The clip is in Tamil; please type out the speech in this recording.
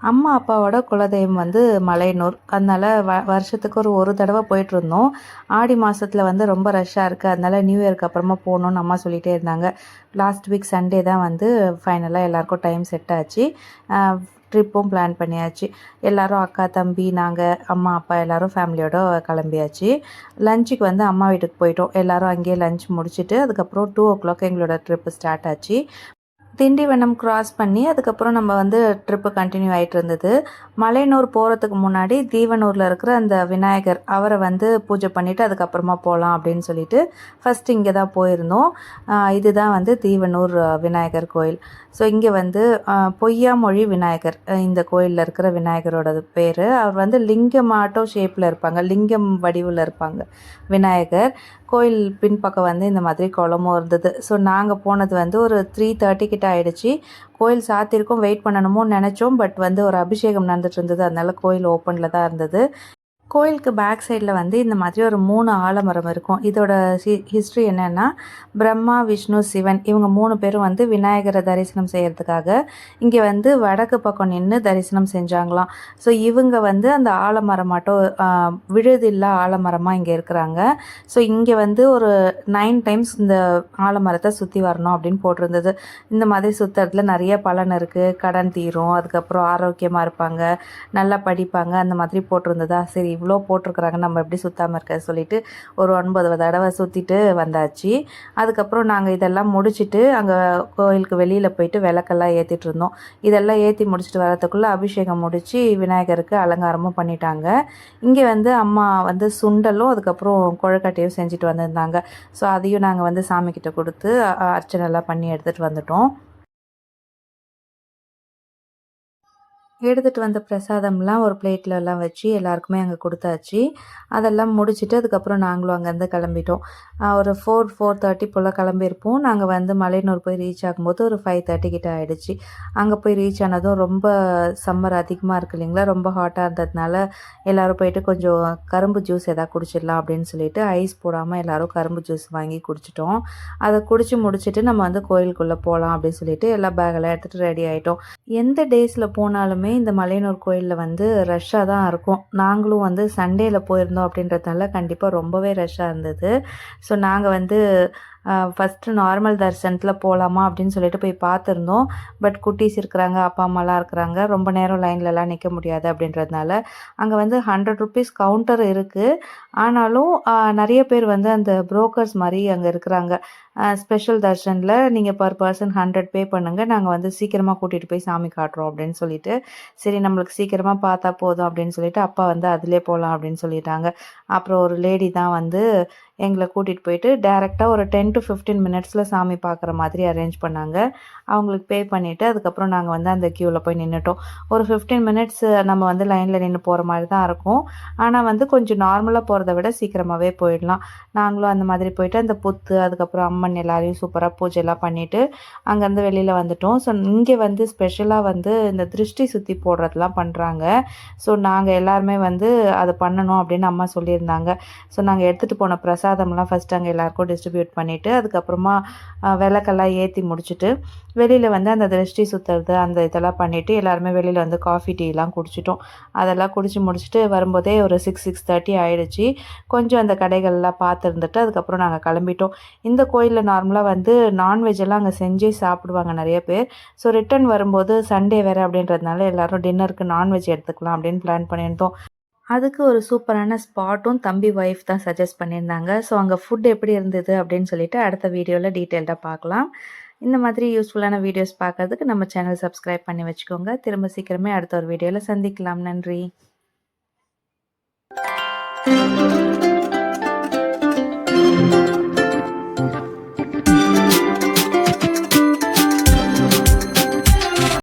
அம்மா அப்பாவோட குலதெய்வம் வந்து மலையனூர். அதனால் வ வருஷத்துக்கு ஒரு ஒரு தடவை போயிட்டுருந்தோம். ஆடி மாதத்தில் வந்து ரொம்ப ரஷ்ஷாக இருக்குது அதனால் நியூ இயருக்கு அப்புறமா போகணுன்னு அம்மா சொல்லிகிட்டே இருந்தாங்க. லாஸ்ட் வீக் சண்டே தான் வந்து ஃபைனலாக எல்லாேருக்கும் டைம் செட் ஆச்சு. ட்ரிப்பும் பிளான் பண்ணியாச்சு. எல்லோரும் அக்கா தம்பி நாங்கள் அம்மா அப்பா எல்லோரும் ஃபேமிலியோடு கிளம்பியாச்சு. லஞ்சுக்கு வந்து அம்மா வீட்டுக்கு போயிட்டோம். எல்லோரும் அங்கேயே லஞ்ச் முடிச்சுட்டு அதுக்கப்புறம் டூ ஓ கிளாக் எங்களோட ட்ரிப்பு ஸ்டார்ட் ஆச்சு. திண்டிவனம் க்ராஸ் பண்ணி அதுக்கப்புறம் நம்ம வந்து ட்ரிப்பு கண்டினியூ ஆகிட்டு இருந்தது. மலையனூர் போகிறதுக்கு முன்னாடி தீவனூரில் இருக்கிற அந்த விநாயகர் அவரை வந்து பூஜை பண்ணிவிட்டு அதுக்கப்புறமா போகலாம் அப்படின்னு சொல்லிட்டு ஃபஸ்ட்டு இங்கே தான் போயிருந்தோம். இதுதான் வந்து தீவனூர் விநாயகர் கோயில். ஸோ இங்கே வந்து பொய்யாமொழி விநாயகர் இந்த கோயிலில் இருக்கிற விநாயகரோட பேர். அவர் வந்து லிங்கமாட்டோ ஷேப்பில் இருப்பாங்க லிங்கம் வடிவில் இருப்பாங்க விநாயகர். கோயில் பின்பக்கம் வந்து இந்த மாதிரி குளமும் இருந்தது. ஸோ நாங்கள் போனது வந்து ஒரு த்ரீ தேர்ட்டி கிட்ட ஆகிடுச்சு கோயில் சாத்திருக்கும் வெயிட் பண்ணணுமோ நினச்சோம். பட் வந்து ஒரு அபிஷேகம் நடந்துட்டு இருந்தது. அதனால கோயில் ஓப்பனில் தான் இருந்தது. கோயிலுக்கு பேக் சைடில் வந்து இந்த மாதிரி ஒரு மூணு ஆலமரம் இருக்கும். இதோட ஹி ஹிஸ்ட்ரி என்னென்னா பிரம்மா விஷ்ணு சிவன் இவங்க மூணு பேரும் வந்து விநாயகரை தரிசனம் செய்கிறதுக்காக இங்கே வந்து வடக்கு பக்கம் நின்று தரிசனம் செஞ்சாங்களாம். ஸோ இவங்க வந்து அந்த ஆலமரம் மட்டும் விழுதில்லா ஆலமரமாக இங்கே இருக்கிறாங்க. ஸோ இங்கே வந்து ஒரு நைன் டைம்ஸ் இந்த ஆலமரத்தை சுற்றி வரணும் அப்படின்னு போட்டிருந்தது. இந்த மாதிரி சுற்றுறதுல நிறைய பலன் இருக்குது கடன் தீரும் அதுக்கப்புறம் ஆரோக்கியமாக இருப்பாங்க நல்லா படிப்பாங்க அந்த மாதிரி போட்டிருந்ததா சரி இவ்வளோ போட்டிருக்குறாங்க நம்ம எப்படி சுற்றாமல் இருக்க சொல்லிட்டு ஒரு ஒன்பது தடவை சுற்றிட்டு வந்தாச்சு. அதுக்கப்புறம் நாங்கள் இதெல்லாம் முடிச்சுட்டு அங்கே கோயிலுக்கு வெளியில் போயிட்டு விளக்கெல்லாம் ஏற்றிட்டு இருந்தோம். இதெல்லாம் ஏற்றி முடிச்சுட்டு வரத்துக்குள்ளே அபிஷேகம் முடித்து விநாயகருக்கு அலங்காரமும் பண்ணிட்டாங்க. இங்கே வந்து அம்மா வந்து சுண்டலும் அதுக்கப்புறம் கொழுக்கட்டையும் செஞ்சுட்டு வந்திருந்தாங்க. ஸோ அதையும் நாங்கள் வந்து சாமிக்கிட்ட கொடுத்து அர்ச்சனைலாம் பண்ணி எடுத்துகிட்டு வந்துட்டோம். எடுத்துகிட்டு வந்த பிரசாதம்லாம் ஒரு பிளேட்லலாம் வச்சு எல்லாருக்குமே அங்கே கொடுத்தாச்சு. அதெல்லாம் முடிச்சுட்டு அதுக்கப்புறம் நாங்களும் அங்கேருந்து கிளம்பிட்டோம். ஒரு ஃபோர் ஃபோர் தேர்ட்டி போல் கிளம்பியிருப்போம். நாங்கள் வந்து மலையனூர் போய் ரீச் ஆகும்போது ஒரு ஃபைவ் தேர்ட்டி கிட்ட ஆகிடுச்சு அங்கே போய் ரீச் ஆனதும் ரொம்ப சம்மர் அதிகமாக இருக்குது இல்லைங்களா? ரொம்ப ஹாட்டாக இருந்ததுனால எல்லோரும் போயிட்டு கொஞ்சம் கரும்பு ஜூஸ் எதாவது குடிச்சிடலாம் அப்படின்னு சொல்லிட்டு ஐஸ் போடாமல் எல்லோரும் கரும்பு ஜூஸ் வாங்கி குடிச்சிட்டோம். அதை குடிச்சு முடிச்சுட்டு நம்ம வந்து கோயிலுக்குள்ளே போகலாம் அப்படின்னு சொல்லிட்டு எல்லா பேக்கெல்லாம் எடுத்துகிட்டு ரெடி ஆகிட்டோம் எந்த டேஸில் போனாலுமே எப்போவுமே இந்த மலையனூர் கோயிலில் வந்து ரஷ்ஷாக தான் இருக்கும். நாங்களும் வந்து சண்டேயில் போயிருந்தோம் அப்படின்றதுனால கண்டிப்பாக ரொம்பவே ரஷ்ஷாக இருந்தது. ஸோ நாங்கள் வந்து ஃபஸ்ட்டு நார்மல் தரிசனத்தில் போகலாமா அப்படின்னு சொல்லிட்டு போய் பார்த்துருந்தோம். பட் குட்டீஸ் இருக்கிறாங்க அப்பா அம்மாலாம் இருக்கிறாங்க. ரொம்ப நேரம் லைன்லலாம் நிற்க முடியாது அப்படின்றதுனால அங்கே வந்து ஹண்ட்ரட் ருபீஸ் கவுண்டர் இருக்குது ஆனாலும் நிறைய பேர் வந்து அந்த புரோக்கர்ஸ் மாதிரி அங்கே இருக்கிறாங்க. ஸ்பெஷல் தர்ஷனில் நீங்கள் பர் பர்சன் ஹண்ட்ரட் பே பண்ணுங்கள் நாங்கள் வந்து சீக்கிரமாக கூட்டிகிட்டு போய் சாமி காட்டுறோம் அப்படின்னு சொல்லிட்டு சரி நம்மளுக்கு சீக்கிரமாக பார்த்தா போதும் அப்படின்னு சொல்லிட்டு அப்பா வந்து அதிலே போகலாம் அப்படின்னு சொல்லிட்டாங்க. அப்புறம் ஒரு லேடி தான் வந்து எங்களை கூட்டிகிட்டு போயிட்டு டேரெக்டாக ஒரு டென் டு ஃபிஃப்டீன் மினிட்ஸில் சாமி பார்க்குற மாதிரி அரேஞ்ச் பண்ணாங்க. அவங்களுக்கு பே பண்ணிவிட்டு அதுக்கப்புறம் நாங்கள் வந்து அந்த க்யூவில் போய் நின்றுட்டோம் ஒரு ஃபிஃப்டீன் மினிட்ஸ் நம்ம வந்து லைனில் நின்று போகிற மாதிரி தான் இருக்கும். ஆனால் வந்து கொஞ்சம் நார்மலாக போகிறத விட சீக்கிரமாகவே போயிடலாம். நாங்களும் அந்த மாதிரி போயிட்டு அந்த புத்து அதுக்கப்புறம் அம்மன் எல்லாரையும் சூப்பராக பூஜைலாம் பண்ணிவிட்டு அங்கேருந்து வெளியில் வந்துட்டோம். ஸோ இங்கே வந்து ஸ்பெஷலாக வந்து இந்த திருஷ்டி சுற்றி போடுறதுலாம் பண்ணுறாங்க ஸோ நாங்கள் எல்லாருமே வந்து அதை பண்ணணும் அப்படின்னு அம்மா சொல்லியிருந்தாங்க. ஸோ நாங்கள் எடுத்துகிட்டு போன பிரசாதம்லாம் ஃபஸ்ட் அங்கே எல்லாருக்கும் டிஸ்ட்ரிபியூட் பண்ணிவிட்டு அதுக்கப்புறமா விளக்கெல்லாம் ஏற்றி முடிச்சுட்டு வெளியில் வந்து அந்த திருஷ்டி சுற்றுறது அந்த இதெல்லாம் பண்ணிவிட்டு எல்லாருமே வெளியில் வந்து காஃபி டீலாம் குடிச்சிட்டோம். அதெல்லாம் குடித்து முடிச்சுட்டு வரும்போதே ஒரு சிக்ஸ் சிக்ஸ் தேர்ட்டி ஆகிடுச்சி கொஞ்சம் அந்த கடைகள்லாம் பார்த்துருந்துட்டு அதுக்கப்புறம் நாங்கள் கிளம்பிட்டோம். இந்த கோயிலில் நார்மலாக வந்து நான்வெஜ் எல்லாம் அங்கே செஞ்சே சாப்பிடுவாங்க நிறைய பேர். ஸோ ரிட்டன் வரும்போது சண்டே வேறு அப்படின்றதுனால எல்லோரும் டின்னருக்கு நான்வெஜ் எடுத்துக்கலாம் அப்படின்னு பிளான் பண்ணியிருந்தோம். அதுக்கு ஒரு சூப்பரான ஸ்பாட்டும் தம்பி ஒய்ஃப் தான் சஜஸ்ட் பண்ணியிருந்தாங்க. ஸோ அங்கே ஃபுட் எப்படி இருந்தது அப்படின்னு சொல்லிட்டு அடுத்த வீடியோவில் டீட்டெயில்டாக பார்க்கலாம். இந்த மாதிரி யூஸ்ஃபுல்லான வீடியோஸ் பார்க்குறதுக்கு நம்ம சேனல் சப்ஸ்கிரைப் பண்ணி வச்சுக்கோங்க. திரும்ப சீக்கிரமே அடுத்த ஒரு வீடியோவில் சந்திக்கலாம். நன்றி.